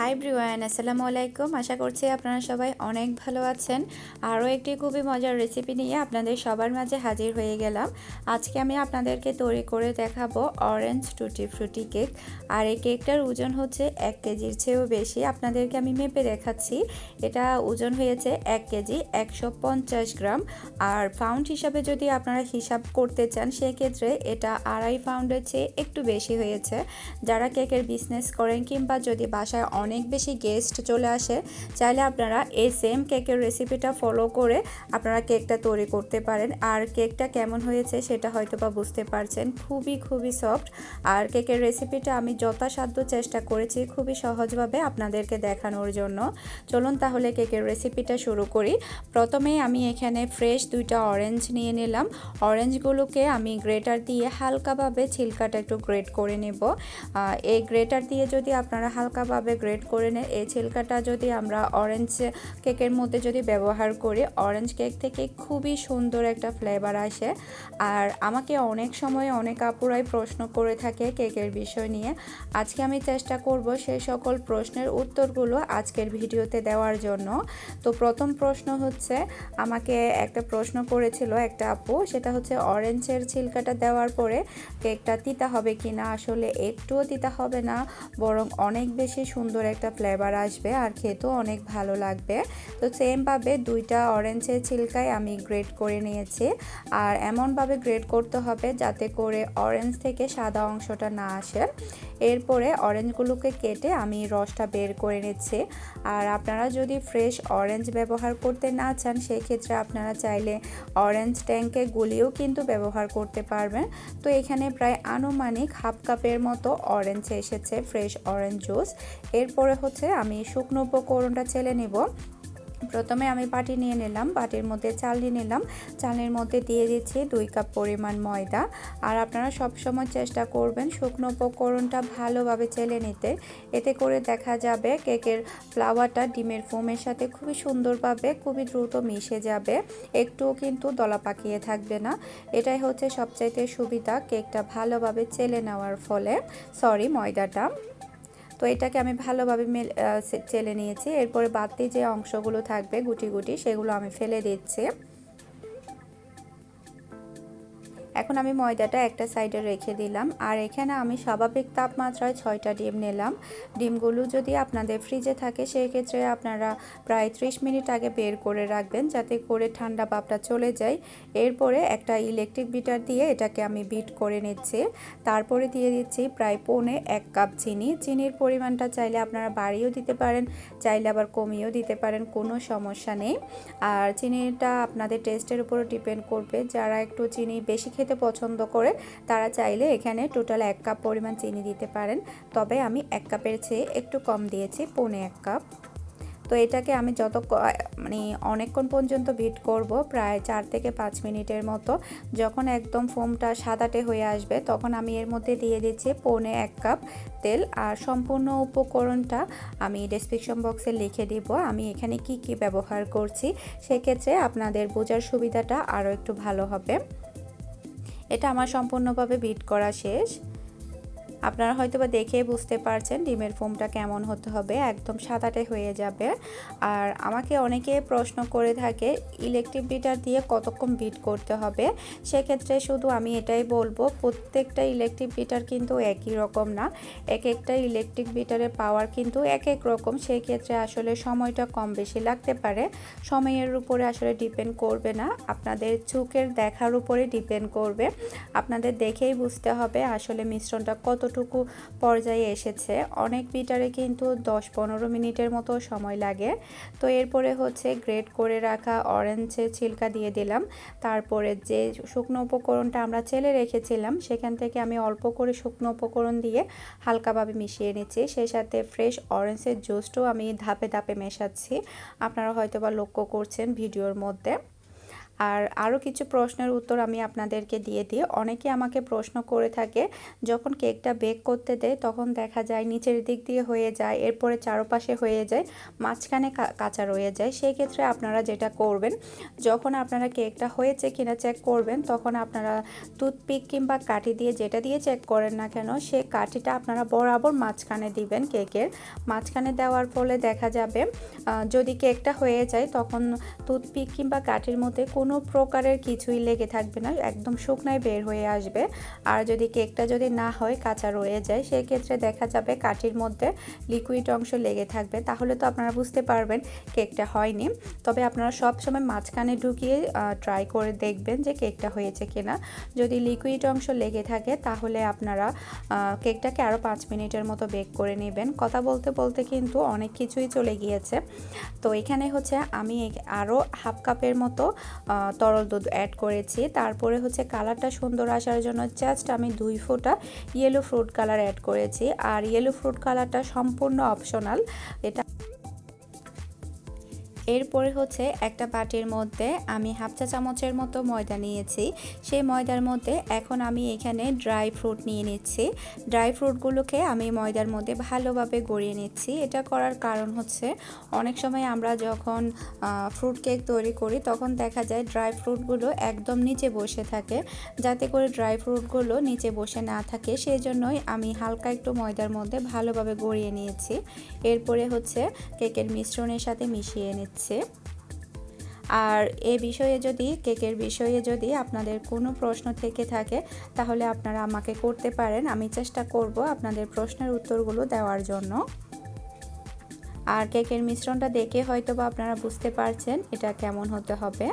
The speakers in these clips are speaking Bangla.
হাই ব্রিওয়ান আসসালামু আলাইকুম আশা করছি আপনারা সবাই অনেক ভালো আছেন। আরও একটি খুবই মজার রেসিপি নিয়ে আপনাদের সবার মাঝে হাজির হয়ে গেলাম। আজকে আমি আপনাদেরকে তৈরি করে দেখাবো অরেঞ্জ টুটি ফ্রুটি কেক আর এই কেকটার ওজন হচ্ছে এক কেজির চেয়েও বেশি। আপনাদেরকে আমি মেপে দেখাচ্ছি। এটা ওজন হয়েছে এক কেজি একশো পঞ্চাশ গ্রাম। আর পাউন্ড হিসাবে যদি আপনারা হিসাব করতে চান, সেক্ষেত্রে এটা আড়াই পাউন্ডের চেয়ে একটু বেশি হয়েছে। যারা কেকের বিজনেস করেন কিংবা যদি বাসায় বেশি গেস্ট চলে আসে, চাইলে আপনারা এই সেম কেকের রেসিপিটা ফলো করে আপনারা কেকটা তৈরি করতে পারেন। আর কেকটা কেমন হয়েছে সেটা হয়তো বা বুঝতে পারছেন। খুবই খুবই সফট আর কেকের রেসিপিটা আমি যথাসাধ্য চেষ্টা করেছি খুবই সহজভাবে আপনাদেরকে দেখানোর জন্য। চলুন তাহলে কেকের রেসিপিটা শুরু করি। প্রথমেই আমি এখানে ফ্রেশ দুইটা অরেঞ্জ নিয়ে নিলাম। অরেঞ্জগুলোকে আমি গ্রেটার দিয়ে হালকাভাবে ছিলকাটা একটু গ্রেট করে নেব। এই গ্রেটার দিয়ে যদি আপনারা হালকাভাবে গ্রেট করে নেন এই ছিলকাটা যদি আমরা অরেঞ্জ কেকের মধ্যে যদি ব্যবহার করি অরেঞ্জ কেক থেকে খুবই সুন্দর একটা ফ্লেভার আসে। আর আমাকে অনেক সময় অনেক আপুরাই প্রশ্ন করে থাকে কেকের বিষয় নিয়ে। আজকে আমি চেষ্টা করব সেই সকল প্রশ্নের উত্তরগুলো আজকের ভিডিওতে দেওয়ার জন্য। তো প্রথম প্রশ্ন হচ্ছে, আমাকে একটা প্রশ্ন করেছিল একটা আপু, সেটা হচ্ছে অরেঞ্জের ছিলকাটা দেওয়ার পরে কেকটা তিতা হবে কি না আসলে একটুও তিতা হবে না, বরং অনেক বেশি সুন্দর একটা ফ্লেভার আসবে আর খেতেও অনেক ভালো লাগবে। তো সেমভাবে দুইটা অরেঞ্জের ছিলকায় আমি গ্রেড করে নিয়েছি। আর এমনভাবে গ্রেড করতে হবে যাতে করে অরেঞ্জ থেকে সাদা অংশটা না আসে। এরপরে অরেঞ্জগুলোকে কেটে আমি রসটা বের করে নিচ্ছি। আর আপনারা যদি ফ্রেশ অরেঞ্জ ব্যবহার করতে না চান, সেক্ষেত্রে আপনারা চাইলে অরেঞ্জ ট্যাঙ্কে গুলিও কিন্তু ব্যবহার করতে পারবেন। তো এখানে প্রায় আনুমানিক হাফ কাপের মতো অরেঞ্জ এসেছে, ফ্রেশ অরেঞ্জ জুস। এরপরে হচ্ছে আমি শুকনো উপকরণটা চেলে নিব। প্রথমে আমি বাটি নিয়ে নিলাম, বাটির মধ্যে চাল নিয়ে নিলাম। চালের মধ্যে দিয়ে দিচ্ছি দুই কাপ পরিমাণ ময়দা। আর আপনারা সবসময় চেষ্টা করবেন শুকনো উপকরণটা ভালোভাবে চেলে নিতে। এতে করে দেখা যাবে কেকের ফ্লাওয়ারটা ডিমের ফোমের সাথে খুবই সুন্দরভাবে, খুবই দ্রুত মিশে যাবে। একটুও কিন্তু দলা পাকিয়ে থাকবে না। এটাই হচ্ছে সবচাইতে সুবিধা কেকটা ভালোভাবে চেলে নেওয়ার ফলে। সরি ময়দাটা। তো এটাকে আমি ভালোভাবে চেলে নিয়েছি। এরপরে বাড়তি যে অংশগুলো থাকবে গুটি গুটি, সেগুলো আমি ফেলে দিচ্ছি। এখন আমি ময়দাটা একটা সাইডে রেখে দিলাম, আর এখানে আমি স্বাভাবিক তাপমাত্রায় ছয়টা ডিম নিলাম। ডিমগুলো যদি আপনাদের ফ্রিজে থাকে সেই ক্ষেত্রে আপনারা প্রায় ত্রিশ মিনিট আগে বের করে রাখবেন, যাতে করে ঠান্ডা ভাবটা চলে যায়। এরপরে একটা ইলেকট্রিক বিটার দিয়ে এটাকে আমি বিট করে নিচ্ছি। তারপরে দিয়ে দিচ্ছি প্রায় পৌনে এক কাপ চিনি। চিনির পরিমাণটা চাইলে আপনারা বাড়িয়েও দিতে পারেন, চাইলে আবার কমিয়েও দিতে পারেন, কোনো সমস্যা নেই। আর চিনিটা আপনাদের টেস্টের উপরও ডিপেন্ড করবে। যারা একটু চিনি বেশি খেতে পছন্দ করে, তারা চাইলে এখানে টোটাল এক কাপ পরিমাণ চিনি দিতে পারেন। তবে আমি এক কাপের চেয়ে একটু কম দিয়েছি, পৌনে এক কাপ তো এটাকে আমি যত মানে অনেকক্ষণ পর্যন্ত বিট করব, প্রায় চার থেকে পাঁচ মিনিটের মতো। যখন একদম ফোমটা সাদাটে হয়ে আসবে, তখন আমি এর মধ্যে দিয়ে দিচ্ছি পৌনে এক কাপ তেল। আর সম্পূর্ণ উপকরণটা আমি ডেসক্রিপশন বক্সে লিখে দিব, আমি এখানে কি কি ব্যবহার করছি। সেক্ষেত্রে আপনাদের বোঝার সুবিধাটা আরও একটু ভালো হবে। এটা আমার সম্পূর্ণভাবে বিট করা শেষ। আপনারা হয়তো বা দেখে বুঝতে পারছেন ডিমের ফোমটা কেমন হতে হবে, একদম সাদাটে হয়ে যাবে। আর আমাকে অনেকে প্রশ্ন করে থাকে ইলেকট্রিক বিটার দিয়ে কতক্ষণ বিট করতে হবে? সেক্ষেত্রে শুধু আমি এটাই বলব, প্রত্যেকটা ইলেকট্রিক বিটার কিন্তু একই রকম না। এক একটা ইলেকট্রিক বিটারের পাওয়ার কিন্তু এক এক রকম সেই ক্ষেত্রে আসলে সময়টা কম বেশি লাগতে পারে। সময়ের উপরে আসলে ডিপেন্ড করবে না, আপনাদের চোখের দেখার উপরে ডিপেন্ড করবে। আপনাদের দেখেই বুঝতে হবে আসলে মিশ্রণটা কত কতটুকু পর্যায়ে এসেছে। অনেক বিটারে কিন্তু দশ পনেরো মিনিটের মতো সময় লাগে। তো এরপরে হচ্ছে গ্রেড করে রাখা অরেঞ্জের ছিলকা দিয়ে দিলাম। তারপরে যে শুকনো উপকরণটা আমরা চেলে রেখেছিলাম, সেখান থেকে আমি অল্প করে শুকনো উপকরণ দিয়ে হালকাভাবে মিশিয়ে নিচ্ছি। সেই সাথে ফ্রেশ অরেঞ্জের জুসটাও আমি ধাপে ধাপে মেশাচ্ছি। আপনারা হয়তো বা লক্ষ্য করছেন ভিডিওর মধ্যে। আর আরও কিছু প্রশ্নের উত্তর আমি আপনাদেরকে দিয়ে দিই। অনেকে আমাকে প্রশ্ন করে থাকে, যখন কেকটা বেক করতে দেয়, তখন দেখা যায় নিচের দিক দিয়ে হয়ে যায়, এরপরে চারপাশে হয়ে যায়, মাঝখানে কাঁচা রয়ে যায়। সেই ক্ষেত্রে আপনারা যেটা করবেন, যখন আপনারা কেকটা হয়েছে কিনা চেক করবেন, তখন আপনারা টুথপিক কিংবা কাঠি দিয়ে যেটা দিয়ে চেক করেন না কেন, সে কাঠিটা আপনারা বরাবর মাঝখানে দিবেন কেকের। মাঝখানে দেওয়ার ফলে দেখা যাবে যদি কেকটা হয়ে যায়, তখন টুথপিক কিংবা কাঠির মধ্যে কোনো প্রকারের কিছুই লেগে থাকবে না, একদম শুকনায় বের হয়ে আসবে। আর যদি কেকটা যদি না হয়, কাঁচা রয়ে যায়, সেক্ষেত্রে দেখা যাবে কাঠির মধ্যে লিকুইড অংশ লেগে থাকবে। তাহলে তো আপনারা বুঝতে পারবেন কেকটা হয়নি। তবে আপনারা সব সময় মাঝখানে ঢুকিয়ে ট্রাই করে দেখবেন যে কেকটা হয়েছে কিনা। যদি লিকুইড অংশ লেগে থাকে, তাহলে আপনারা কেকটাকে আরও পাঁচ মিনিটের মতো বেক করে নেবেন। কথা বলতে বলতে কিন্তু অনেক কিছুই চলে গিয়েছে। তো এখানে হচ্ছে আমি আরও হাফ কাপের মতো তরল দুধ অ্যাড করেছি। তারপরে হচ্ছে কালারটা সুন্দর আসার জন্য জাস্ট আমি দুই ফোঁটা ইয়েলো ফ্রুট কালার অ্যাড করেছি। আর ইয়েলো ফ্রুট কালারটা সম্পূর্ণ অপশনাল এটা এরপরে হচ্ছে একটা বাটির মধ্যে আমি হাফ চা চামচের মতো ময়দা নিয়েছি। সেই ময়দার মধ্যে এখন আমি এখানে ড্রাই ফ্রুট নিয়ে নিচ্ছি। ড্রাই ফ্রুটগুলোকে আমি ময়দার মধ্যে ভালোভাবে গড়িয়ে নিচ্ছি। এটা করার কারণ হচ্ছে অনেক সময় আমরা যখন ফ্রুট কেক তৈরি করি তখন দেখা যায় ড্রাই ফ্রুটগুলো একদম নিচে বসে থাকে। যাতে করে ড্রাই ফ্রুটগুলো নিচে বসে না থাকে সেই জন্যই আমি হালকা একটু ময়দার মধ্যে ভালোভাবে গড়িয়ে নিয়েছি। এরপরে হচ্ছে কেকের মিশ্রণের সাথে মিশিয়ে নিচ্ছি। দিচ্ছে আর এ বিষয়ে যদি, কেকের বিষয়ে যদি আপনাদের কোনো প্রশ্ন থেকে থাকে, তাহলে আপনারা আমাকে করতে পারেন। আমি চেষ্টা করব আপনাদের প্রশ্নের উত্তরগুলো দেওয়ার জন্য। আর কেকের মিশ্রণটা দেখে হয়তো বা আপনারা বুঝতে পারছেন এটা কেমন হতে হবে।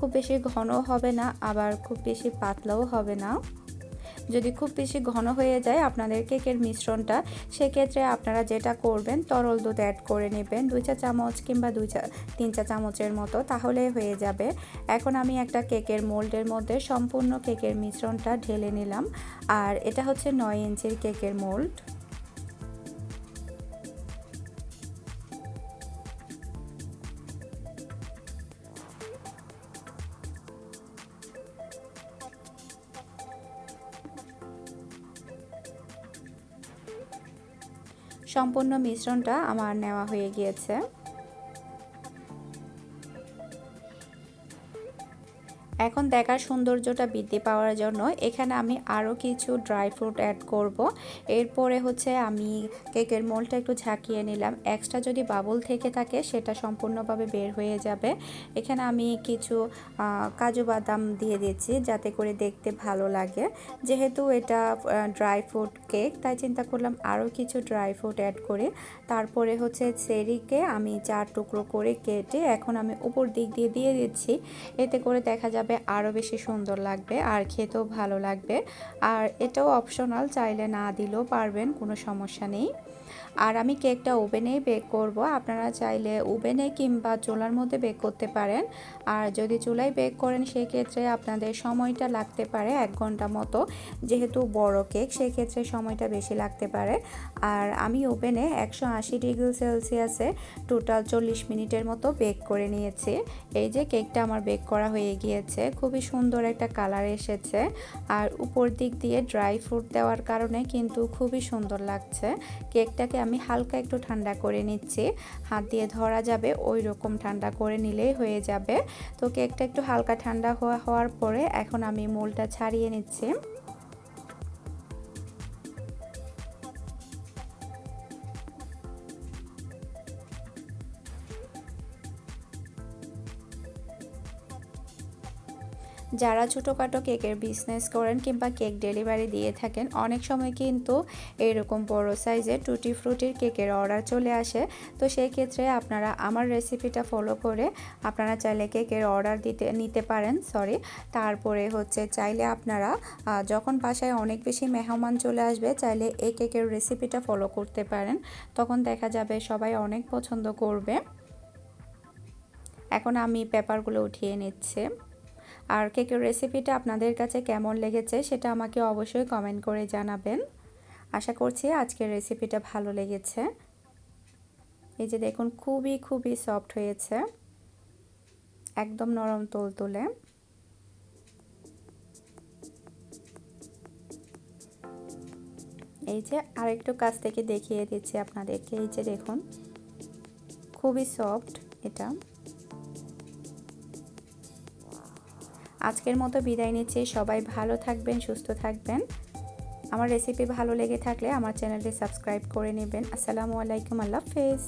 খুব বেশি ঘনও হবে না, আবার খুব বেশি পাতলাও হবে না। যদি খুব বেশি ঘন হয়ে যায় আপনাদের কেকের মিশ্রণটা, সেক্ষেত্রে আপনারা যেটা করবেন, তরল দুধ অ্যাড করে নেবেন, দুই চা চামচ কিংবা দুই চা, তিন চা চামচের মতো, তাহলে হয়ে যাবে। এখন আমি একটা কেকের মোল্ডের মধ্যে সম্পূর্ণ কেকের মিশ্রণটা ঢেলে নিলাম। আর এটা হচ্ছে নয় ইঞ্চির কেকের মোল্ড। সম্পূর্ণ মিশ্রণটা আমার নেওয়া হয়ে গিয়েছে। এখন দেখার সৌন্দর্যটা বৃদ্ধি পাওয়ার জন্য এখানে আমি আরও কিছু ড্রাই ফ্রুট অ্যাড করব। এরপরে হচ্ছে আমি কেকের মোলটা একটু ঝাঁকিয়ে নিলাম। এক্সট্রা যদি বাবুল থেকে থাকে, সেটা সম্পূর্ণভাবে বের হয়ে যাবে। এখানে আমি কিছু কাজু বাদাম দিয়ে দিচ্ছি যাতে করে দেখতে ভালো লাগে। যেহেতু এটা ড্রাই ফ্রুট কেক তাই চিন্তা করলাম আরও কিছু ড্রাই ফ্রুট অ্যাড করে। তারপরে হচ্ছে চেরিকে আমি চার টুকরো করে কেটে এখন আমি উপর দিক দিয়ে দিয়ে দিচ্ছি। এতে করে দেখা যাবে যাবে আরও বেশি সুন্দর লাগবে আর খেতেও ভালো লাগবে। আর এটাও অপশনাল চাইলে না দিলেও পারবেন, কোনো সমস্যা নেই। আর আমি কেকটা ওভেনেই বেক করব। আপনারা চাইলে ওভেনে কিংবা চুলার মধ্যে বেক করতে পারেন। আর যদি চুলায় বেক করেন, সেক্ষেত্রে আপনাদের সময়টা লাগতে পারে এক ঘণ্টা মতো। যেহেতু বড় কেক, সেক্ষেত্রে সময়টা বেশি লাগতে পারে। আর আমি ওভেনে একশো আশি ডিগ্রি সেলসিয়াসে টোটাল চল্লিশ মিনিটের মতো বেক করে নিয়েছি। এই যে কেকটা আমার বেক করা হয়ে গিয়েছে, খুবই সুন্দর একটা কালার এসেছে। আর উপর দিক দিয়ে ড্রাই ফ্রুট দেওয়ার কারণে কিন্তু খুবই সুন্দর লাগছে। কেকটাকে আমি হালকা একটু ঠান্ডা করে নিচ্ছি। হাত দিয়ে ধরা যাবে ওই রকম ঠান্ডা করে নিলেই হয়ে যাবে। তো কেকটা একটু হালকা ঠান্ডা হওয়া, হওয়ার পরে এখন আমি মোলটা ছাড়িয়ে নিচ্ছি। যারা ছোটোখাটো কেকের বিজনেস করেন কিংবা কেক ডেলিভারি দিয়ে থাকেন, অনেক সময় কিন্তু এরকম বড় সাইজের টুটি ফ্রুটির কেকের অর্ডার চলে আসে। তো সেই ক্ষেত্রে আপনারা আমার রেসিপিটা ফলো করে আপনারা চাইলে কেকের অর্ডার দিতে, নিতে পারেন সরি তারপরে হচ্ছে চাইলে আপনারা যখন বাসায় অনেক বেশি মেহমান চলে আসবে, চাইলে এই কেকের রেসিপিটা ফলো করতে পারেন। তখন দেখা যাবে সবাই অনেক পছন্দ করবে। এখন আমি পেপারগুলো উঠিয়ে নিচ্ছে। আর কেকের রেসিপিটা আপনাদের কাছে কেমন লেগেছে সেটা আমাকে অবশ্যই কমেন্ট করে জানাবেন। আশা করছি আজকের রেসিপিটা ভালো লেগেছে। এই যে দেখুন, খুবই খুবই সফট হয়েছে। একদম নরম তোল তুলে। এই যে আরেকটু কাছ থেকে দেখিয়ে দিচ্ছি আপনাদেরকে। এই যে দেখুন, খুবই সফট এটা। আজকের মতো বিদায় নিচ্ছি। সবাই ভালো থাকবেন, সুস্থ থাকবেন। আমার রেসিপি ভালো লেগে থাকলে আমার চ্যানেলটি সাবস্ক্রাইব করে নেবেন। আসসালামু আলাইকুম, আল্লাহ হাফেজ।